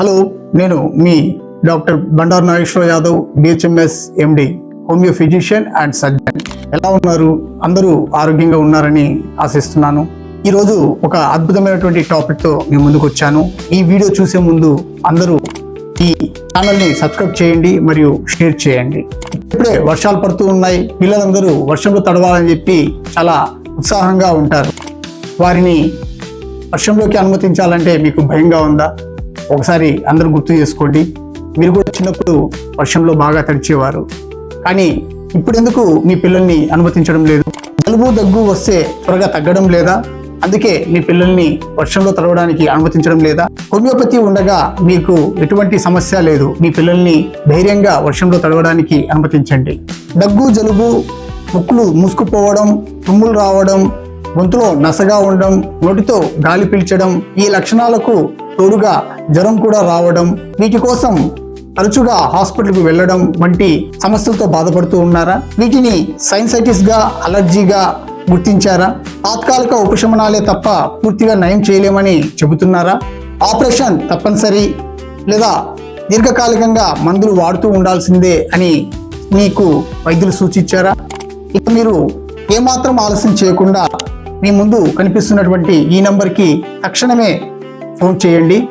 Hello నేను మీ doctor Bandaru Nageswara Yadav BHMS MD homeo physician and surgeon. ఎలా ఉన్నారు? అందరూ ఆరోగ్యంగా ఉన్నారని ఆశిస్తున్నాను. ఈరోజు ఒక అద్భుతమైనటువంటి టాపిక్తో మీ ముందుకు వచ్చాను. ఈ వీడియో చూసే ముందు అందరూ ఈ ఛానల్ని సబ్స్క్రైబ్ చేయండి మరియు షేర్ చేయండి. ఇప్పుడే వర్షాలు పడుతూ ఉన్నాయి. పిల్లలందరూ వర్షంలో తడవాలని చెప్పి చాలా ఉత్సాహంగా ఉంటారు. వారిని వర్షంలోకి అనుమతించాలంటే మీకు భయంగా ఉందా? ఒకసారి అందరూ గుర్తు చేసుకోండి. మీరు కూడా చిన్నప్పుడు వర్షంలో బాగా తడిచేవారు. కానీ ఇప్పుడు ఎందుకు మీ పిల్లల్ని అనుమతించడం లేదు? జలుబు దగ్గు వస్తే త్వరగా తగ్గడం లేదా? అందుకే మీ పిల్లల్ని వర్షంలో తడవడానికి అనుమతించడం లేదా? హోమియోపతి ఉండగా మీకు ఎటువంటి సమస్య లేదు. మీ పిల్లల్ని ధైర్యంగా వర్షంలో తడవడానికి అనుమతించండి. దగ్గు జలుబు ముక్కులు మూసుకుపోవడం తుమ్ములు రావడం గొంతులో నసగా ఉండడం నోటితో గాలి పీల్చడం ఈ లక్షణాలకు తోడుగా జ్వరం కూడా రావడం వీటి కోసం తరచుగా హాస్పిటల్కు వెళ్ళడం వంటి సమస్యలతో బాధపడుతూ ఉన్నారా? వీటిని సైన్సైటిస్గా అలర్జీగా గుర్తించారా? తాత్కాలిక ఉపశమనాలే తప్ప పూర్తిగా నయం చేయలేమని చెబుతున్నారా? ఆపరేషన్ తప్పనిసరి లేదా దీర్ఘకాలికంగా మందులు వాడుతూ ఉండాల్సిందే అని మీకు వైద్యులు సూచించారా? ఇక మీరు ఏమాత్రం ఆలస్యం చేయకుండా మీ ముందు కనిపిస్తున్నటువంటి ఈ నంబర్కి తక్షణమే ఫోన్ చేయండి.